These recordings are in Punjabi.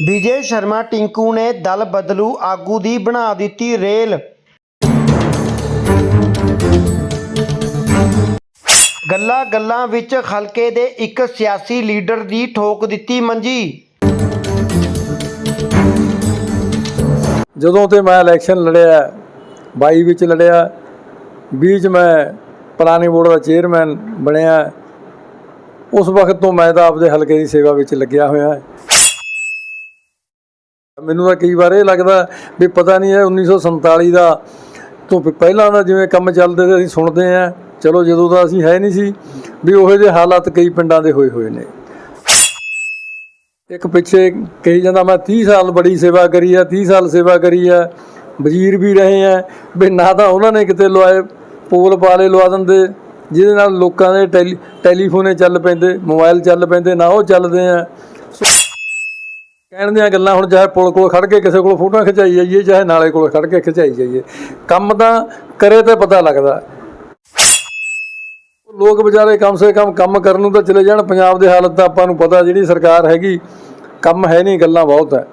ਵਿਜੇ ਸ਼ਰਮਾ ਟਿੰਕੂ ਨੇ ਦਲ ਬਦਲੂ ਆਗੂ ਦੀ ਬਣਾ ਦਿੱਤੀ ਰੇਲ। ਗੱਲਾਂ ਗੱਲਾਂ ਵਿੱਚ ਹਲਕੇ ਦੇ ਇੱਕ ਸਿਆਸੀ ਲੀਡਰ ਦੀ ਠੋਕ ਦਿੱਤੀ ਮੰਜੀ। ਜਦੋਂ ਤੇ ਮੈਂ ਇਲੈਕਸ਼ਨ ਲੜਿਆ 22 ਵਿੱਚ ਲੜਿਆ 20 ਚ ਮੈਂ ਪਲਾਨੀ ਬੋਰਡ ਦਾ ਚੇਅਰਮੈਨ ਬਣਿਆ, ਉਸ ਵਕਤ ਤੋਂ ਮੈਂ ਤਾਂ ਆਪਦੇ ਹਲਕੇ ਦੀ ਸੇਵਾ ਵਿੱਚ ਲੱਗਿਆ ਹੋਇਆ। ਮੈਨੂੰ ਤਾਂ ਕਈ ਵਾਰ ਇਹ ਲੱਗਦਾ ਵੀ ਪਤਾ ਨਹੀਂ ਇਹ 1947 ਦਾ ਤੋਂ ਪਹਿਲਾਂ ਦਾ ਜਿਵੇਂ ਕੰਮ ਚੱਲਦੇ ਤੇ ਅਸੀਂ ਸੁਣਦੇ ਆ ਚਲੋ ਜਦੋਂ ਦਾ ਅਸੀਂ ਹੈ ਨਹੀਂ ਸੀ, ਵੀ ਉਹੋ ਜਿਹੇ ਹਾਲਾਤ ਕਈ ਪਿੰਡਾਂ ਦੇ ਹੋਏ ਹੋਏ ਨੇ। ਇੱਕ ਪਿੱਛੇ ਕਹੀ ਜਾਂਦਾ, ਮੈਂ 30 ਸਾਲ ਬੜੀ ਸੇਵਾ ਕਰੀ ਆ 30 ਸਾਲ ਸੇਵਾ ਕਰੀ ਆ, ਵਜ਼ੀਰ ਵੀ ਰਹੇ ਆ, ਵੀ ਨਾ ਤਾਂ ਉਹਨਾਂ ਨੇ ਕਿਤੇ ਲਵਾਏ ਪੋਲ ਪਾਲੇ ਲਵਾ ਦਿੰਦੇ, ਜਿਹਦੇ ਨਾਲ ਲੋਕਾਂ ਦੇ ਟੈਲੀ, ਟੈਲੀਫੋਨੇ ਚੱਲ ਪੈਂਦੇ ਮੋਬਾਈਲ ਚੱਲ ਪੈਂਦੇ, ਨਾ ਉਹ ਚੱਲਦੇ ਆ। ਕਹਿਣ ਦੀਆਂ ਗੱਲਾਂ ਹੁਣ ਚਾਹੇ ਪੁਲ ਕੋਲ ਖੜ ਕੇ ਕਿਸੇ ਕੋਲ ਫੋਟੋਆਂ ਖਿਚਾਈ ਜਾਈਏ, ਚਾਹੇ ਨਾਲੇ ਕੋਲ ਖੜ ਕੇ ਖਿਚਾਈ ਜਾਈਏ। ਕੰਮ ਤਾਂ ਕਰੇ ਤੇ ਪਤਾ ਲੱਗਦਾ। ਲੋਕ ਵਿਚਾਰੇ ਕਮ ਸੇ ਕਮ ਕੰਮ ਕਰਨ ਨੂੰ ਤਾਂ ਚਲੇ ਜਾਣ, ਪੰਜਾਬ ਦੇ ਹਾਲਤ ਤਾਂ ਆਪਾਂ ਨੂੰ ਪਤਾ ਜਿਹੜੀ ਸਰਕਾਰ ਹੈਗੀ, ਕੰਮ ਹੈ ਨਹੀਂ, ਗੱਲਾਂ ਬਹੁਤ ਹੈ।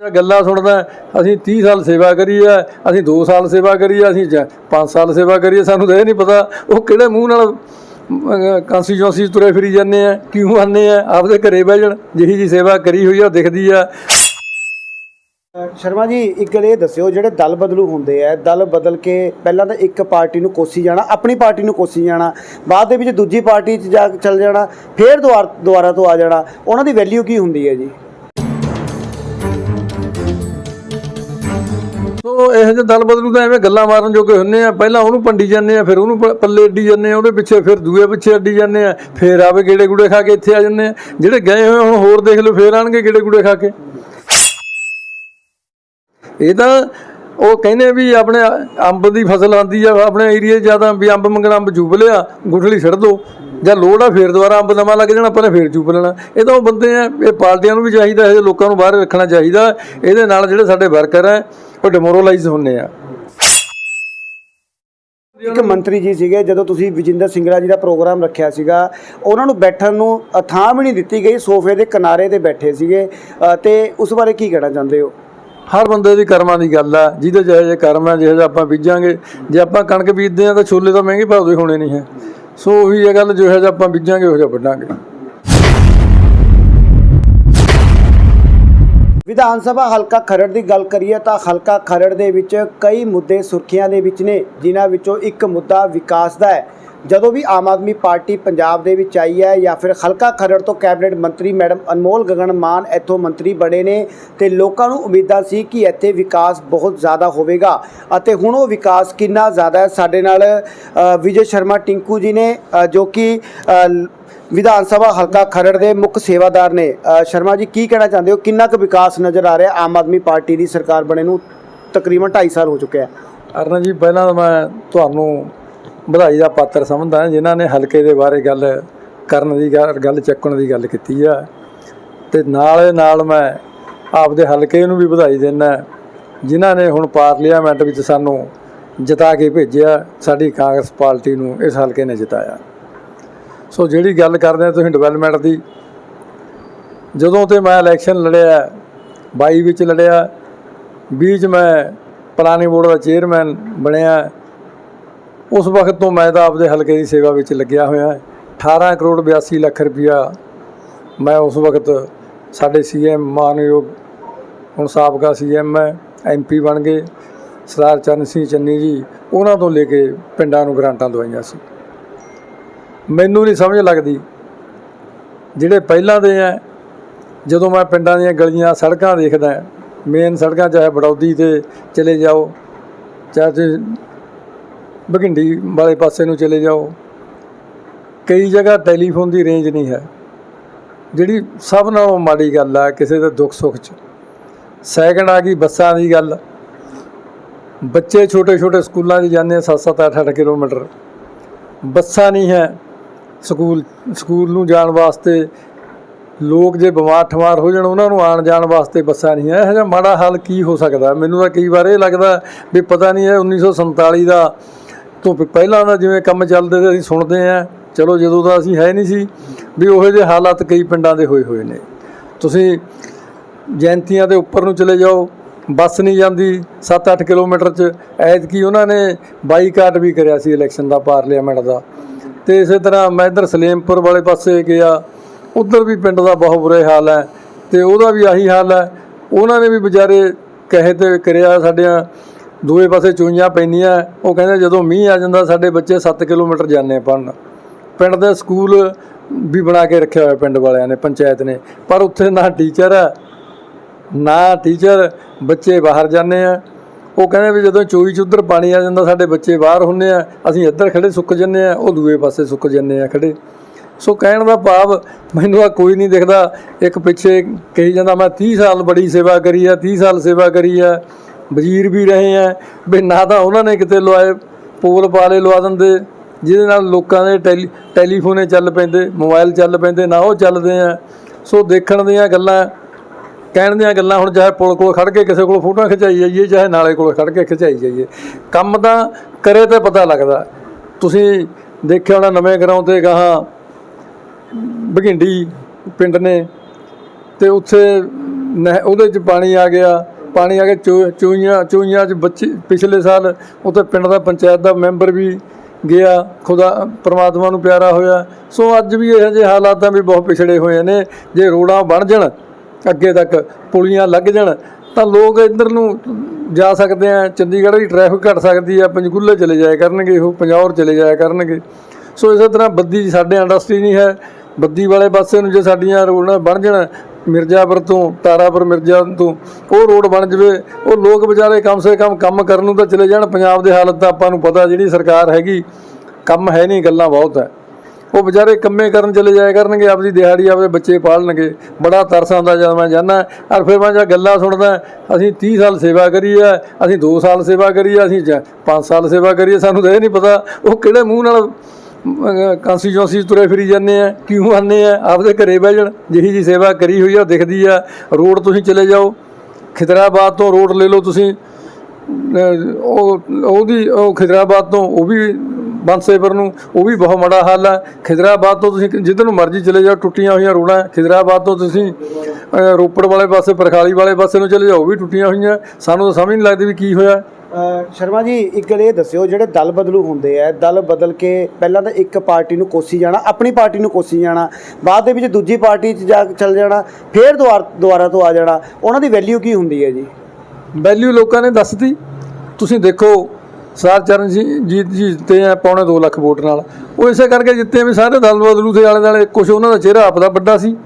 ਗੱਲਾਂ ਸੁਣਦਾ, ਅਸੀਂ 30 ਸਾਲ ਸੇਵਾ ਕਰੀ ਹੈ, ਅਸੀਂ 2 ਸਾਲ ਸੇਵਾ ਕਰੀ ਹੈ, ਅਸੀਂ 5 ਸਾਲ ਸੇਵਾ ਕਰੀ ਹੈ, ਸਾਨੂੰ ਤਾਂ ਇਹ ਨਹੀਂ ਪਤਾ ਉਹ ਕਿਹੜੇ ਮੂੰਹ ਨਾਲ ਕੰਸਟੀਚੁਐਂਸੀ ਤੁਰੇ ਫਿਰੀ ਜਾਂਦੇ ਆ, ਕਿਉਂ ਆਉਂਦੇ ਆ? ਆਪਦੇ ਘਰੇ ਬਹਿ ਜਾਣ, ਜਿਹੀ ਜੀ ਸੇਵਾ ਕਰੀ ਹੋਈ ਆ, ਉਹ ਦਿਖਦੀ ਆ। ਸ਼ਰਮਾ ਜੀ, ਇੱਕ ਗੱਲ ਇਹ ਦੱਸਿਓ, ਜਿਹੜੇ ਦਲ ਬਦਲੂ ਹੁੰਦੇ ਆ, ਦਲ ਬਦਲ ਕੇ ਪਹਿਲਾਂ ਤਾਂ ਇੱਕ ਪਾਰਟੀ ਨੂੰ ਕੋਸੀ ਜਾਣਾ, ਆਪਣੀ ਪਾਰਟੀ ਨੂੰ ਕੋਸੀ ਜਾਣਾ, ਬਾਅਦ ਦੇ ਵਿੱਚ ਦੂਜੀ ਪਾਰਟੀ 'ਚ ਜਾ ਕੇ ਚੱਲ ਜਾਣਾ, ਫੇਰ ਦੁਆਰ ਦੁਬਾਰਾ ਤੋਂ ਆ ਜਾਣਾ, ਉਹਨਾਂ ਦੀ ਵੈਲਿਊ ਕੀ ਹੁੰਦੀ ਹੈ ਜੀ? ਸੋ ਇਹੋ ਜਿਹੇ ਦਲ ਬਦਲੂ ਤਾਂ ਐਵੇਂ ਗੱਲਾਂ ਮਾਰਨ ਜੋਗੇ ਹੁੰਨੇ ਆ। ਪਹਿਲਾਂ ਉਹਨੂੰ ਪੰਡੀ ਜਾਂਦੇ ਆ, ਫਿਰ ਉਹਨੂੰ ਪੱਲੇ ਅੱਡੀ ਜਾਂਦੇ ਆ, ਉਹਦੇ ਪਿੱਛੇ ਫਿਰ ਦੂਏ ਪਿੱਛੇ ਅੱਡੀ ਜਾਂਦੇ ਆ। ਫਿਰ ਆਵੇ ਗੇੜੇ ਗੁੜੇ ਖਾ ਕੇ ਇੱਥੇ ਆ ਜਾਂਦੇ ਆ। ਜਿਹੜੇ ਗਏ ਹੋਏ ਹੁਣ ਹੋਰ ਦੇਖ ਲਓ, ਫੇਰ ਆਣਗੇ ਗੇੜੇ ਗੁੜੇ ਖਾ ਕੇ। ਇਹ ਤਾਂ ਉਹ ਕਹਿੰਦੇ ਵੀ ਆਪਣੇ ਅੰਬ ਦੀ ਫਸਲ ਆਂਦੀ ਆ ਆਪਣੇ ਏਰੀਏ ਜ਼ਿਆਦਾ ਵੀ ਅੰਬ ਮੰਗਣਾ ਅੰਬ ਚੂਪ ਲਿਆ ਗੁਠਲੀ ਛੱਡ ਦੋ। ਜਾਂ ਲੋੜ ਆ ਫੇਰ ਦੁਬਾਰਾ ਅੰਬ ਨਵਾਂ ਲੱਗ ਜਾਣਾ ਪਹਿਲਾਂ ਫੇਰ ਚੂਪ ਲੈਣਾ। ਇਹ ਤਾਂ ਉਹ ਬੰਦੇ ਆ ਇਹ ਪਾਰਟੀਆਂ ਨੂੰ ਵੀ ਚਾਹੀਦਾ ਇਹ ਲੋਕਾਂ ਨੂੰ ਬਾਹਰ ਰੱਖਣਾ ਚਾਹੀਦਾ। ਇਹਦੇ ਨਾਲ ਜਿਹੜੇ ਸਾਡੇ ਵਰਕਰ ਆ ਉਹ ਡਿਮੋਰਲਾਈਜ਼ ਹੁੰਨੇ ਆ। ਇੱਕ ਮੰਤਰੀ ਜੀ ਸੀਗੇ ਜਦੋਂ ਤੁਸੀਂ ਵਿਜਿੰਦਰ ਸਿੰਗਲਾ ਜੀ ਦਾ ਪ੍ਰੋਗਰਾਮ ਰੱਖਿਆ ਸੀਗਾ ਉਹਨਾਂ ਨੂੰ ਬੈਠਣ ਨੂੰ ਥਾਂ ਵੀ ਨਹੀਂ ਦਿੱਤੀ ਗਈ ਸੋਫੇ ਦੇ ਕਿਨਾਰੇ ਤੇ ਬੈਠੇ ਸੀਗੇ। ਅ, ਤੇ ਉਸ ਬਾਰੇ ਕੀ ਕਹਿਣਾ ਚਾਹੁੰਦੇ ਹੋ? ਹਰ ਬੰਦੇ ਦੀ ਕਰਮਾਂ ਦੀ ਗੱਲ ਆ, ਜਿਹਦੇ ਜਿਹੇ ਜਿਹੇ ਕਰਮ ਆ, ਜਿਹੋ ਜਿਹਾ ਆਪਾਂ ਬੀਜਾਂਗੇ। ਜੇ ਆਪਾਂ ਕਣਕ ਬੀਜਦੇ ਆ ਤਾਂ ਛੋਲੇ ਤਾਂ ਮਹਿੰਗੇ ਭਾਅ ਦੇ ਹੋਣੇ ਨਹੀਂ ਹੈ। ਸੋ ਉਹੀ ਇਹ ਗੱਲ, ਜਿਹੋ ਜਿਹਾ ਆਪਾਂ ਬੀਜਾਂਗੇ, ਉਹ ਜਿਹਾ ਵੱਢਾਂਗੇ। ਵਿਧਾਨ ਸਭਾ ਹਲਕਾ ਖਰੜ ਦੀ ਗੱਲ ਕਰੀਏ ਤਾਂ ਹਲਕਾ ਖਰੜ ਦੇ ਵਿੱਚ ਕਈ ਮੁੱਦੇ ਸੁਰਖੀਆਂ ਦੇ ਵਿੱਚ ਨੇ, ਜਿਨ੍ਹਾਂ ਵਿੱਚੋਂ ਇੱਕ ਮੁੱਦਾ ਵਿਕਾਸ ਦਾ ਹੈ। ਜਦੋਂ ਵੀ ਆਮ ਆਦਮੀ ਪਾਰਟੀ ਪੰਜਾਬ ਦੇ ਵਿੱਚ ਆਈ ਹੈ ਜਾਂ ਫਿਰ ਹਲਕਾ ਖਰੜ ਤੋਂ ਕੈਬਨਿਟ ਮੰਤਰੀ ਮੈਡਮ ਅਨਮੋਲ ਗਗਨ ਮਾਨ ਇੱਥੋਂ ਮੰਤਰੀ ਬਣੇ ਨੇ ਤੇ ਲੋਕਾਂ ਨੂੰ ਉਮੀਦਾਂ ਸੀ ਕਿ ਇੱਥੇ ਵਿਕਾਸ ਬਹੁਤ ਜ਼ਿਆਦਾ ਹੋਵੇਗਾ ਅਤੇ ਹੁਣ ਉਹ ਵਿਕਾਸ ਕਿੰਨਾ ਜ਼ਿਆਦਾ ਹੈ। ਸਾਡੇ ਨਾਲ ਵਿਜੇ ਸ਼ਰਮਾ ਟਿੰਕੂ ਜੀ ਨੇ ਜੋ ਕਿ ਵਿਧਾਨ ਸਭਾ ਹਲਕਾ ਖਰੜ ਦੇ ਮੁੱਖ ਸੇਵਾਦਾਰ ਨੇ। ਸ਼ਰਮਾ ਜੀ ਕੀ ਕਹਿਣਾ ਚਾਹੁੰਦੇ ਹੋ? ਕਿੰਨਾ ਕੁ ਵਿਕਾਸ ਨਜ਼ਰ ਆ ਰਿਹਾ ਆਮ ਆਦਮੀ ਪਾਰਟੀ ਦੀ ਸਰਕਾਰ ਬਣੇ ਨੂੰ? ਤਕਰੀਬਨ 2.5 ਸਾਲ ਹੋ ਚੁੱਕਿਆ ਹੈ ਅਰਨਾ ਜੀ, ਪਹਿਲਾਂ ਮੈਂ ਤੁਹਾਨੂੰ ਵਧਾਈ ਦਾ ਪਾਤਰ ਸਮਝਦਾ ਜਿਨ੍ਹਾਂ ਨੇ ਹਲਕੇ ਦੇ ਬਾਰੇ ਗੱਲ ਕਰਨ ਦੀ ਗੱਲ ਗੱਲ ਚੱਕਣ ਦੀ ਗੱਲ ਕੀਤੀ ਆ। ਤੇ ਨਾਲ ਨਾਲ ਮੈਂ ਆਪਦੇ ਹਲਕੇ ਨੂੰ ਵੀ ਵਧਾਈ ਦਿੰਦਾ ਜਿਨ੍ਹਾਂ ਨੇ ਹੁਣ ਪਾਰਲੀਮੈਂਟ ਵਿੱਚ ਸਾਨੂੰ ਜਿਤਾ ਕੇ ਭੇਜਿਆ, ਸਾਡੀ ਕਾਂਗਰਸ ਪਾਰਟੀ ਨੂੰ ਇਸ ਹਲਕੇ ਨੇ ਜਿਤਾਇਆ। ਸੋ ਜਿਹੜੀ ਗੱਲ ਕਰਦੇ ਆ ਤੁਸੀਂ ਡਿਵੈਲਪਮੈਂਟ ਦੀ, ਜਦੋਂ ਤੇ ਮੈਂ ਇਲੈਕਸ਼ਨ ਲੜਿਆ 22 ਵਿੱਚ ਲੜਿਆ 20 ਚ ਮੈਂ ਪਲਾਨੀ ਬੋਰਡ ਦਾ ਚੇਅਰਮੈਨ ਬਣਿਆ ਉਸ ਵਕਤ ਤੋਂ ਮੈਂ ਤਾਂ ਆਪਦੇ ਹਲਕੇ ਦੀ ਸੇਵਾ ਵਿੱਚ ਲੱਗਿਆ ਹੋਇਆ ਹੈ। 18 ਕਰੋੜ 82 ਲੱਖ ਰੁਪਇਆ ਮੈਂ ਉਸ ਵਕਤ ਸਾਡੇ ਸੀਐਮ ਮਾਨਯੋਗ, ਹੁਣ ਸਾਬਕਾ ਸੀਐਮ ਹੈ ਐਮਪੀ ਬਣ ਗਏ। ਸਰਦਾਰ ਚਰਨ ਸਿੰਘ ਚੰਨੀ ਜੀ, ਉਹਨਾਂ ਤੋਂ ਲੈ ਕੇ ਪਿੰਡਾਂ ਨੂੰ ਗ੍ਰਾਂਟਾਂ ਦਵਾਈਆਂ ਸੀ। ਮੈਨੂੰ ਨਹੀਂ ਸਮਝ ਲੱਗਦੀ, ਜਿਹੜੇ ਪਹਿਲਾਂ ਦੇ ਆ ਜਦੋਂ ਮੈਂ ਪਿੰਡਾਂ ਦੀਆਂ ਗਲੀਆਂ, ਸੜਕਾਂ ਦੇਖਦਾ ਮੇਨ ਸੜਕਾਂ ਚਾਹੇ ਬੜੌਦੀ ਤੇ ਚਲੇ ਜਾਓ, ਚਾਹੇ ਤੁਸੀਂ ਬਘਿੰਡੀ ਵਾਲੇ ਪਾਸੇ ਨੂੰ ਚਲੇ ਜਾਓ। ਕਈ ਜਗ੍ਹਾ ਟੈਲੀਫੋਨ ਦੀ ਰੇਂਜ ਨਹੀਂ ਹੈ। ਜਿਹੜੀ ਸਭ ਨਾਲੋਂ ਮਾੜੀ ਗੱਲ ਆ, ਕਿਸੇ ਦੇ ਦੁੱਖ ਸੁੱਖ 'ਚ। ਸੈਕਿੰਡ ਆ ਗਈ ਬੱਸਾਂ ਦੀ ਗੱਲ। ਬੱਚੇ ਛੋਟੇ ਛੋਟੇ ਸਕੂਲਾਂ 'ਚ ਜਾਂਦੇ ਆ 7-7 8-8 ਕਿਲੋਮੀਟਰ। ਬੱਸਾਂ ਨਹੀਂ ਹੈ ਸਕੂਲ ਸਕੂਲ ਨੂੰ ਜਾਣ ਵਾਸਤੇ। ਲੋਕ ਜੇ ਬਿਮਾਰ ਠਮਾਰ ਹੋ ਜਾਣ, ਉਹਨਾਂ ਨੂੰ ਆਉਣ ਜਾਣ ਵਾਸਤੇ ਬੱਸਾਂ ਨਹੀਂ ਹੈ। ਇਹੋ ਜਿਹਾ ਮਾੜਾ ਹਾਲ ਕੀ ਹੋ ਸਕਦਾ? ਮੈਨੂੰ ਤਾਂ ਕਈ ਵਾਰ ਇਹ ਲੱਗਦਾ ਵੀ ਪਤਾ ਨਹੀਂ ਇਹ 1947 ਦਾ ਤੋਂ ਪਹਿਲਾਂ ਦਾ ਜਿਵੇਂ ਕੰਮ ਚੱਲਦੇ ਤੇ ਅਸੀਂ ਸੁਣਦੇ ਆ। ਚਲੋ ਜਦੋਂ ਦਾ ਅਸੀਂ ਹੈ ਨਹੀਂ ਸੀ, ਵੀ ਉਹੋ ਜਿਹੇ ਹਾਲਾਤ ਕਈ ਪਿੰਡਾਂ ਦੇ ਹੋਏ ਹੋਏ ਨੇ। ਤੁਸੀਂ ਜੈਂਤੀਆਂ ਦੇ ਉੱਪਰ ਨੂੰ ਚਲੇ ਜਾਓ, ਬੱਸ ਨਹੀਂ ਜਾਂਦੀ 7-8 ਕਿਲੋਮੀਟਰ ਚ, ਐਤਕੀ ਉਹਨਾਂ ਨੇ ਬਾਈਕਾਟ ਵੀ ਕਰਿਆ ਸੀ ਇਲੈਕਸ਼ਨ ਦਾ, ਪਾਰਲੀਮੈਂਟ ਦਾ। ਤੇ ਇਸੇ ਤਰ੍ਹਾਂ ਮੈਂ ਇੱਧਰ ਸਲੇਮਪੁਰ ਵਾਲੇ ਪਾਸੇ ਗਿਆ, ਉਧਰ ਵੀ ਪਿੰਡ ਦਾ ਬਹੁਤ ਬੁਰੇ ਹਾਲ ਹੈ। ਤੇ ਉਹਦਾ ਵੀ ਆਹੀ ਹਾਲ ਹੈ। ਉਹਨਾਂ ਨੇ ਵੀ ਵਿਚਾਰੇ ਕਹੇ ਤੇ ਕਰਿਆ ਸਾਡਿਆਂ ਦੂਏ ਪਾਸੇ ਚੂਈਆਂ ਪੈਂਦੀਆਂ, ਉਹ ਕਹਿੰਦੇ ਜਦੋਂ ਮੀਂਹ ਆ ਜਾਂਦਾ, ਸਾਡੇ ਬੱਚੇ 7 ਕਿਲੋਮੀਟਰ ਜਾਂਦੇ ਪੜਨ ਪਿੰਡ ਦੇ ਸਕੂਲ ਵੀ ਬਣਾ ਕੇ ਰੱਖਿਆ ਹੋਇਆ ਪਿੰਡ ਵਾਲਿਆਂ ਨੇ, ਪੰਚਾਇਤ ਨੇ। ਪਰ ਉੱਥੇ ਨਾ ਟੀਚਰ ਹੈ ਨਾ ਟੀਚਰ, ਬੱਚੇ ਬਾਹਰ ਜਾਂਦੇ ਆ। ਉਹ ਕਹਿੰਦੇ ਵੀ ਜਦੋਂ ਚੋਈ ਚ ਉੱਧਰ ਪਾਣੀ ਆ ਜਾਂਦਾ, ਸਾਡੇ ਬੱਚੇ ਬਾਹਰ ਹੁੰਦੇ ਆ। ਅਸੀਂ ਇੱਧਰ ਖੜੇ ਸੁੱਕ ਜੰਨੇ ਆ, ਉਹ ਦੂਏ ਪਾਸੇ ਸੁੱਕ ਜੰਨੇ ਆ ਖੜੇ ਸੋ ਕਹਿਣ ਦਾ ਭਾਵ ਮੈਨੂੰ ਆ ਕੋਈ ਨਹੀਂ ਦਿਖਦਾ। ਇੱਕ ਪਿੱਛੇ ਕਹੀ ਜਾਂਦਾ, ਮੈਂ 30 ਸਾਲ ਬੜੀ ਸੇਵਾ ਕਰੀ ਆ 30 ਸਾਲ ਸੇਵਾ ਕਰੀ ਆ। ਵਜ਼ੀਰ ਵੀ ਰਹੇ ਆ, ਵੀ ਨਾ ਤਾਂ ਉਹਨਾਂ ਨੇ ਕਿਤੇ ਲਵਾਏ, ਪੋਲ ਪਾਲੇ ਲਵਾ ਦਿੰਦੇ, ਜਿਹਦੇ ਨਾਲ ਲੋਕਾਂ ਦੇ ਟੈਲੀ, ਟੈਲੀਫੋਨੇ ਚੱਲ ਪੈਂਦੇ, ਮੋਬਾਈਲ ਚੱਲ ਪੈਂਦੇ, ਨਾ ਉਹ ਚੱਲਦੇ ਆ। ਸੋ ਦੇਖਣ ਦੀਆਂ ਗੱਲਾਂ, ਕਹਿਣ ਦੀਆਂ ਗੱਲਾਂ ਹੁਣ ਚਾਹੇ ਪੁਲ ਕੋਲ ਖੜ ਕੇ ਕਿਸੇ ਕੋਲ ਫੋਟੋਆਂ ਖਿਚਾਈ ਜਾਈਏ, ਚਾਹੇ ਨਾਲੇ ਕੋਲ ਖੜ ਕੇ ਖਿਚਾਈ ਜਾਈਏ। ਕੰਮ ਤਾਂ ਕਰੇ ਤੇ ਪਤਾ ਲੱਗਦਾ। ਤੁਸੀਂ ਦੇਖਿਆ ਹੋਣਾ ਨਵੇਂ ਗਰਾਉਂ ਤੇ ਗਾਹਾਂ ਭਗਿੰਡੀ ਪਿੰਡ ਨੇ, ਤੇ ਉੱਥੇ ਨਹਿ- ਉਹਦੇ ਚ ਪਾਣੀ ਆ ਗਿਆ। ਪਾਣੀ ਆ ਕੇ ਚੋ- ਚੂਈਆਂ ਚੂਈਆਂ ਚ ਬੱਚੇ ਪਿਛਲੇ ਸਾਲ ਉੱਥੇ ਪਿੰਡ ਦਾ ਪੰਚਾਇਤ ਦਾ ਮੈਂਬਰ ਵੀ ਗਿਆ, ਖੁਦਾ ਪ੍ਰਮਾਤਮਾ ਨੂੰ ਪਿਆਰਾ ਹੋਇਆ। ਸੋ ਅੱਜ ਵੀ ਇਹੋ ਜਿਹੇ ਹਾਲਾਤਾਂ ਵੀ ਬਹੁਤ ਪਿਛੜੇ ਹੋਏ ਨੇ, ਜੇ ਰੋਡਾਂ ਬਣ ਜਾਣ, ਅੱਗੇ ਤੱਕ ਪੁਲੀਆਂ ਲੱਗ ਜਾਣ, ਤਾਂ ਲੋਕ ਇੱਧਰ ਨੂੰ ਜਾ ਸਕਦੇ ਆ। ਚੰਡੀਗੜ੍ਹ ਦੀ ਟ੍ਰੈਫਿਕ ਘਟ ਸਕਦੀ ਆ ਪੰਜਗੁੱਲੇ ਚਲੇ ਜਾਇਆ ਕਰਨਗੇ ਉਹ, ਪੰਜੌਰ ਚਲੇ ਜਾਇਆ ਕਰਨਗੇ। ਸੋ ਇਸੇ ਤਰ੍ਹਾਂ ਬੱਦੀ ਸਾਡੇ ਇੰਡਸਟਰੀ ਨਹੀਂ ਹੈ, ਬੱਦੀ ਵਾਲੇ ਪਾਸੇ ਨੂੰ ਜੇ ਸਾਡੀਆਂ ਰੋਡਾਂ ਬਣ ਜਾਣ ਮਿਰਜ਼ਾਪੁਰ ਤੋਂ, ਤਾਰਾਪੁਰ ਮਿਰਜ਼ਾ ਤੋਂ, ਉਹ ਰੋਡ ਬਣ ਜਵੇ, ਉਹ ਲੋਕ ਵਿਚਾਰੇ ਕਮ ਸੇ ਕਮ ਕੰਮ ਕਰਨ ਨੂੰ ਤਾਂ ਚਲੇ ਜਾਣ, ਪੰਜਾਬ ਦੇ ਹਾਲਤ ਤਾਂ ਆਪਾਂ ਨੂੰ ਪਤਾ ਜਿਹੜੀ ਸਰਕਾਰ ਹੈਗੀ, ਕੰਮ ਹੈ ਨਹੀਂ, ਗੱਲਾਂ ਬਹੁਤ ਹੈ। ਉਹ ਵਿਚਾਰੇ ਕੰਮੇ ਕਰਨ ਚਲੇ ਜਾਇਆ ਕਰਨਗੇ, ਆਪਦੀ ਦਿਹਾੜੀ ਆਪਦੇ ਬੱਚੇ ਪਾਲਣਗੇ, ਬੜਾ ਤਰਸ ਆਉਂਦਾ ਜਦ ਮੈਂ ਜਾਂਦਾ ਔਰ ਫਿਰ ਮੈਂ ਜਦ ਗੱਲਾਂ ਸੁਣਦਾ, ਅਸੀਂ 30 ਸਾਲ ਸੇਵਾ ਕਰੀ ਹੈ ਅਸੀਂ 2 ਸਾਲ ਸੇਵਾ ਕਰੀ ਹੈ ਅਸੀਂ 5 ਸਾਲ ਸੇਵਾ ਕਰੀ ਹੈ ਸਾਨੂੰ ਤਾਂ ਇਹ ਨਹੀਂ ਪਤਾ, ਉਹ ਕਿਹੜੇ ਮੂੰਹ ਨਾਲ ਕਾਂਸਟੀਚੁਐਂਸੀ ਤੁਰੇ ਫਿਰੀ ਜਾਂਦੇ ਆ। ਕਿਉਂ ਆਉਂਦੇ ਆ? ਆਪਦੇ ਘਰੇ ਬਹਿ ਜਾਣ। ਜਿਹੀ ਜੀ ਸੇਵਾ ਕਰੀ ਹੋਈ ਆ, ਦਿਖਦੀ ਆ। ਰੋਡ ਤੁਸੀਂ ਚਲੇ ਜਾਓ। ਖਿਦਰਾਬਾਦ ਤੋਂ ਰੋਡ ਲੈ ਲਓ ਤੁਸੀਂ। ਉਹ, ਉਹਦੀ, ਉਹ ਖਿਦਰਾਬਾਦ ਤੋਂ, ਉਹ ਵੀ ਬੰਸੇਪੁਰ ਨੂੰ, ਉਹ ਵੀ ਬਹੁਤ ਮਾੜਾ ਹਾਲ ਹੈ ਖਿਦਰਾਬਾਦ ਤੋਂ ਤੁਸੀਂ ਜਿੱਧਰ ਨੂੰ ਮਰਜ਼ੀ ਚਲੇ ਜਾਓ, ਟੁੱਟੀਆਂ ਹੋਈਆਂ ਰੋਡਾਂ। ਹੈ। ਖਿਦਰਾਬਾਦ ਤੋਂ ਤੁਸੀਂ ਰੋਪੜ ਵਾਲੇ ਪਾਸੇ, ਪਰਖਾਲੀ ਵਾਲੇ ਪਾਸੇ ਨੂੰ ਚਲੇ ਜਾਓ, ਉਹ ਵੀ ਟੁੱਟੀਆਂ ਹੋਈਆਂ। ਸਾਨੂੰ ਤਾਂ ਸਮਝ ਨਹੀਂ ਲੱਗਦੀ ਵੀ ਕੀ ਹੋਇਆ। ਸ਼ਰਮਾ ਜੀ, ਇੱਕ ਗੱਲ ਇਹ ਦੱਸਿਓ, ਜਿਹੜੇ ਦਲ ਬਦਲੂ ਹੁੰਦੇ ਆ, ਦਲ ਬਦਲ ਕੇ ਪਹਿਲਾਂ ਤਾਂ ਇੱਕ ਪਾਰਟੀ ਨੂੰ ਕੋਸੀ ਜਾਣਾ, ਆਪਣੀ ਪਾਰਟੀ ਨੂੰ ਕੋਸੀ ਜਾਣਾ, ਬਾਅਦ ਦੇ ਵਿੱਚ ਦੂਜੀ ਪਾਰਟੀ 'ਚ ਜਾ ਚੱਲ ਜਾਣਾ, ਫੇਰ ਦੁਆਰ ਦੁਬਾਰਾ ਤੋਂ ਆ ਜਾਣਾ, ਉਹਨਾਂ ਦੀ ਵੈਲਿਊ ਕੀ ਹੁੰਦੀ ਹੈ ਜੀ? ਵੈਲਿਊ ਲੋਕਾਂ ਨੇ ਦੱਸਤੀ। ਤੁਸੀਂ ਦੇਖੋ ਸਰ ਚਰਨਜੀਤ ਜੀ ਜਿੱਤੇ ਆ ਪੌਣੇ 2 ਲੱਖ ਵੋਟ ਨਾਲ। ਉਹ ਇਸੇ ਕਰਕੇ ਜਿੱਤੇ ਵੀ ਸਾਰੇ ਦਲ ਬਦਲੂ ਦੇ ਆਲੇ ਦੁਆਲੇ ਕੁਝ ਉਹਨਾਂ ਦਾ ਚਿਹਰਾ ਆਪਦਾ ਵੱਡਾ ਸੀ।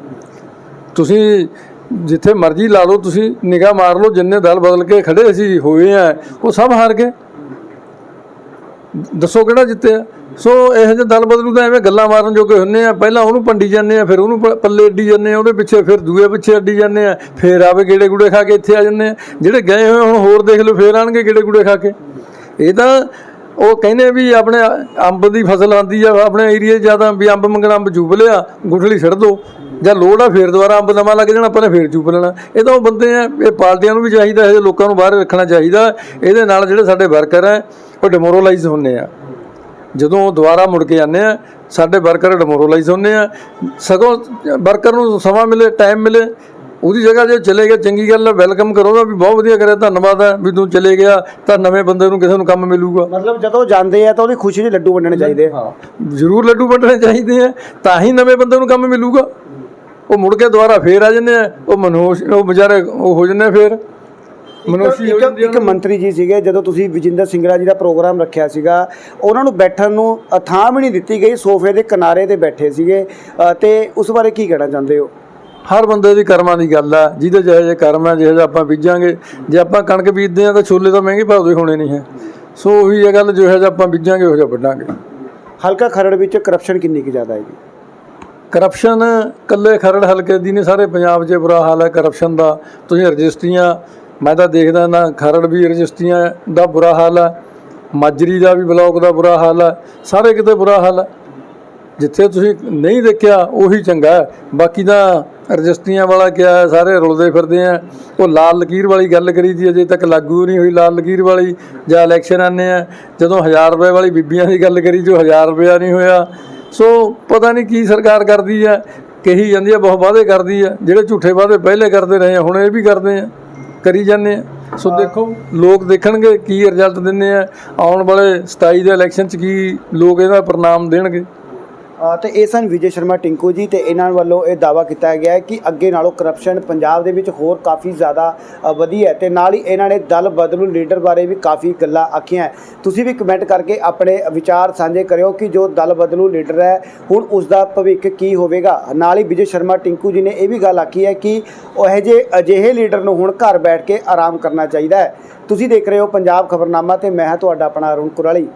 ਤੁਸੀਂ ਜਿੱਥੇ ਮਰਜ਼ੀ ਲਾ ਲਓ, ਤੁਸੀਂ ਨਿਗਾਹ ਮਾਰ ਲਓ, ਜਿੰਨੇ ਦਲ ਬਦਲ ਕੇ ਖੜੇ ਸੀ ਹੋਏ ਆ, ਉਹ ਸਭ ਹਾਰ ਗਏ। ਦੱਸੋ ਕਿਹੜਾ ਜਿੱਤਿਆ? ਸੋ ਇਹੋ ਜਿਹੇ ਦਲ ਬਦਲੂ ਤਾਂ ਐਵੇਂ ਗੱਲਾਂ ਮਾਰਨ ਜੋਗੇ ਹੁੰਨੇ ਆ। ਪਹਿਲਾਂ ਉਹਨੂੰ ਪੰਡੀ ਜਾਂਦੇ ਆ, ਫਿਰ ਉਹਨੂੰ ਪ- ਪੱਲੇ ਅੱਡੀ ਜਾਂਦੇ ਆ, ਉਹਦੇ ਪਿੱਛੇ ਫਿਰ ਦੂਏ ਪਿੱਛੇ ਅੱਡੀ ਜਾਂਦੇ ਆ। ਫਿਰ ਆਵੇ ਗੇੜੇ ਗੁੜੇ ਖਾ ਕੇ ਇੱਥੇ ਆ ਜਾਂਦੇ ਆ। ਜਿਹੜੇ ਗਏ ਹੋਏ ਹੁਣ ਹੋਰ ਦੇਖ ਲਓ, ਫਿਰ ਆਣਗੇ ਗੇੜੇ ਗੁੜੇ ਖਾ ਕੇ। ਇਹ ਤਾਂ ਉਹ ਕਹਿੰਦੇ ਵੀ ਆਪਣੇ ਅੰਬ ਦੀ ਫਸਲ ਆਂਦੀ ਆ, ਆਪਣੇ ਏਰੀਏ ਜ਼ਿਆਦਾ ਵੀ ਅੰਬ ਮੰਗਣਾ ਅੰਬ ਜੂਬ ਲਿਆ, ਗੁਠਲੀ ਛੱਡ ਦੋ। ਜਾਂ ਲੋੜ ਆ ਫੇਰ ਦੁਬਾਰਾ ਅੰਬ ਨਵਾਂ ਲੱਗ ਜਾਣਾ ਆਪਾਂ ਨੇ ਫੇਰ ਚੂਪ ਲੈਣਾ। ਇਹ ਤਾਂ ਉਹ ਬੰਦੇ ਆ ਇਹ ਪਾਰਟੀਆਂ ਨੂੰ ਵੀ ਚਾਹੀਦਾ ਇਹ ਲੋਕਾਂ ਨੂੰ ਬਾਹਰ ਰੱਖਣਾ ਚਾਹੀਦਾ। ਇਹਦੇ ਨਾਲ ਜਿਹੜੇ ਸਾਡੇ ਵਰਕਰ ਆ ਉਹ ਡਿਮੋਰਲਾਈਜ਼ ਹੁੰਨੇ ਆ। ਜਦੋਂ ਉਹ ਦੁਬਾਰਾ ਮੁੜ ਕੇ ਆਉਂਦੇ ਆ ਸਾਡੇ ਵਰਕਰ ਡਿਮੋਰਲਾਈਜ਼ ਹੁੰਦੇ ਆ। ਸਗੋਂ ਵਰਕਰ ਨੂੰ ਸਮਾਂ ਮਿਲੇ ਟਾਈਮ ਮਿਲੇ ਉਹਦੀ ਜਗ੍ਹਾ ਜੇ ਚਲੇ ਗਿਆ ਚੰਗੀ ਗੱਲ ਹੈ ਵੈਲਕਮ ਕਰੋ ਉਹਦਾ ਵੀ ਬਹੁਤ ਵਧੀਆ ਕਰਿਆ ਧੰਨਵਾਦ ਹੈ ਵੀ ਤੂੰ ਚਲੇ ਗਿਆ ਤਾਂ ਨਵੇਂ ਬੰਦੇ ਨੂੰ ਕਿਸੇ ਨੂੰ ਕੰਮ ਮਿਲੂਗਾ। ਮਤਲਬ ਜਦੋਂ ਜਾਂਦੇ ਆ ਤਾਂ ਉਹਦੀ ਖੁਸ਼ੀ 'ਚ ਲੱਡੂ ਵੰਡਣੇ ਚਾਹੀਦੇ ਆ। ਜ਼ਰੂਰ ਲੱਡੂ ਵੰਡਣੇ ਚਾਹੀਦੇ ਆ ਤਾਂ ਹੀ ਨਵੇਂ ਬੰਦੇ ਨੂੰ ਕੰਮ ਮਿਲੂਗਾ। ਉਹ ਮੁੜ ਕੇ ਦੁਬਾਰਾ ਫੇਰ ਆ ਜਾਂਦੇ ਆ। ਉਹ ਮਨੋਸ਼ ਉਹ ਵਿਚਾਰੇ ਉਹ ਹੋ ਜਾਂਦੇ ਆ ਫੇਰ। ਮਨੋਸ਼ੀ ਹੋ ਇੱਕ ਜਾਂਦੀ ਇੱਕ ਮੰਤਰੀ ਜੀ ਸੀਗੇ ਜਦੋਂ ਤੁਸੀਂ ਵਿਜਿੰਦਰ ਸਿੰਗਲਾ ਜੀ ਦਾ ਪ੍ਰੋਗਰਾਮ ਰੱਖਿਆ ਸੀਗਾ ਉਹਨਾਂ ਨੂੰ ਬੈਠਣ ਨੂੰ ਅ, ਥਾਂ ਵੀ ਨਹੀਂ ਦਿੱਤੀ ਗਈ ਸੋਫੇ ਦੇ ਕਿਨਾਰੇ ਤੇ ਬੈਠੇ ਸੀਗੇ। ਅ, ਤੇ ਉਸ ਬਾਰੇ ਕੀ ਕਹਿਣਾ ਚਾਹੁੰਦੇ ਹੋ? ਹਰ ਬੰਦੇ ਦੀ ਕਰਮਾਂ ਦੀ ਗੱਲ ਆ। ਜਿਹਦੇ ਜਿਹੇ ਜਿਹੇ ਕਰਮ ਆ ਜਿਹੋ ਜਿਹਾ ਆਪਾਂ ਬੀਜਾਂਗੇ। ਜੇ ਆਪਾਂ ਕਣਕ ਬੀਜਦੇ ਆ ਤਾਂ ਛੋਲੇ ਤਾਂ ਮਹਿੰਗੇ ਭਾਅ ਦੇ ਹੋਣੇ ਨਹੀਂ ਹੈ। ਸੋ ਉਹੀ ਇਹ ਗੱਲ ਜਿਹੋ ਜਿਹਾ ਆਪਾਂ ਬੀਜਾਂਗੇ ਉਹੋ ਜਿਹਾ ਵੱਢਾਂਗੇ। ਹਲਕਾ ਖਰੜ ਵਿੱਚ ਕਰਪਸ਼ਨ ਕਿੰਨੀ ਕੁ ਜ਼ਿਆਦਾ ਹੈ ਜੀ ਕਰਪਸ਼ਨ ਕੱਲੇ ਖਰੜ ਹਲਕੇ ਦੀ ਨਹੀਂ, ਸਾਰੇ ਪੰਜਾਬ 'ਚ ਬੁਰਾ ਹਾਲ ਹੈ ਕਰਪਸ਼ਨ ਦਾ। ਤੁਸੀਂ ਰਜਿਸਟਰੀਆਂ, ਮੈਂ ਤਾਂ ਦੇਖਦਾ ਨਾ, ਖਰੜ ਵੀ ਰਜਿਸਟਰੀਆਂ ਦਾ ਬੁਰਾ ਹਾਲ ਹੈ, ਮਾਜਰੀ ਦਾ ਵੀ ਬਲੌਕ ਦਾ ਬੁਰਾ ਹਾਲ ਹੈ, ਸਾਰੇ ਕਿਤੇ ਬੁਰਾ ਹਾਲ ਹੈ। ਜਿੱਥੇ ਤੁਸੀਂ ਨਹੀਂ ਦੇਖਿਆ, ਉਹੀ ਚੰਗਾ ਹੈ। ਬਾਕੀ ਤਾਂ ਰਜਿਸਟਰੀਆਂ ਵਾਲਾ ਕਿਹਾ ਹੈ, ਸਾਰੇ ਰੁਲਦੇ ਫਿਰਦੇ ਆ। ਉਹ ਲਾਲ ਲਕੀਰ ਵਾਲੀ ਗੱਲ ਕਰੀ ਦੀ, ਅਜੇ ਤੱਕ ਲਾਗੂ ਨਹੀਂ ਹੋਈ ਲਾਲ ਲਕੀਰ ਵਾਲੀ, ਜਾਂ ਇਲੈਕਸ਼ਨ ਆਨੇ ਆ। ਜਦੋਂ 1000 ਰੁਪਏ ਵਾਲੀ ਬੀਬੀਆਂ ਦੀ ਗੱਲ ਕਰੀ, ਜੋ 1000 ਰੁਪਇਆ ਨਹੀਂ ਹੋਇਆ ਸੋ ਪਤਾ ਨਹੀਂ ਕੀ ਸਰਕਾਰ ਕਰਦੀ ਹੈ ਕਹੀ ਜਾਂਦੀ ਆ ਬਹੁਤ ਵਾਅਦੇ ਕਰਦੀ ਆ ਜਿਹੜੇ ਝੂਠੇ ਵਾਅਦੇ ਪਹਿਲੇ ਕਰਦੇ ਰਹੇ ਆ ਹੁਣ ਇਹ ਵੀ ਕਰਦੇ ਆ ਕਰੀ ਜਾਂਦੇ ਆ। ਸੋ ਦੇਖੋ ਲੋਕ ਦੇਖਣਗੇ ਕੀ ਰਿਜ਼ਲਟ ਦਿੰਦੇ ਆ ਆਉਣ ਵਾਲੇ 27 ਦੇ ਇਲੈਕਸ਼ਨ 'ਚ ਕੀ ਲੋਕ ਇਹਦਾ ਪ੍ਰਣਾਮ ਦੇਣਗੇ। ਤੇ ਇਹ ਸਨ ਵਿਜੇ ਸ਼ਰਮਾ ਟਿੰਕੂ ਜੀ ਤੇ ਇਹਨਾਂ ਵੱਲੋਂ ਇਹ ਦਾਵਾ ਕੀਤਾ ਗਿਆ ਹੈ ਕਿ ਅੱਗੇ ਨਾਲੋਂ ਕਰਪਸ਼ਨ ਪੰਜਾਬ ਦੇ ਵਿੱਚ ਹੋਰ ਕਾਫੀ ਜ਼ਿਆਦਾ ਅ, ਵਧੀ ਹੈ ਤੇ ਨਾਲ ਹੀ ਇਹਨਾਂ ਨੇ ਦਲ ਬਦਲੂ ਲੀਡਰ ਬਾਰੇ ਵੀ ਕਾਫੀ ਗੱਲਾਂ ਆਖੀਆਂ ਤੁਸੀਂ ਵੀ ਕਮੈਂਟ ਕਰਕੇ ਆਪਣੇ ਵਿਚਾਰ ਸਾਂਝੇ ਕਰਿਓ ਕਿ ਜੋ ਦਲ ਬਦਲੂ ਲੀਡਰ ਹੈ ਹੁਣ ਉਸ ਦਾ ਭਵਿੱਖ ਕੀ ਹੋਵੇਗਾ? ਨਾਲ ਹੀ ਵਿਜੇ ਸ਼ਰਮਾ ਟਿੰਕੂ ਜੀ ਨੇ ਇਹ ਵੀ ਗੱਲ ਆਖੀ ਹੈ ਕਿ ਉਹ ਇਹੋ ਜਿਹੇ ਅਜਿਹੇ ਲੀਡਰ ਨੂੰ ਹੁਣ ਘਰ ਬੈਠ ਕੇ ਆਰਾਮ ਕਰਨਾ ਚਾਹੀਦਾ ਹੈ। ਤੁਸੀਂ ਦੇਖ ਰਹੇ ਹੋ ਪੰਜਾਬ ਖਬਰਨਾਮਾ ਤੇ ਮੈਂ ਹਾਂ ਤੁਹਾਡਾ ਆਪਣਾ ਅਰੁਣ ਕੁਰਾਲੀ।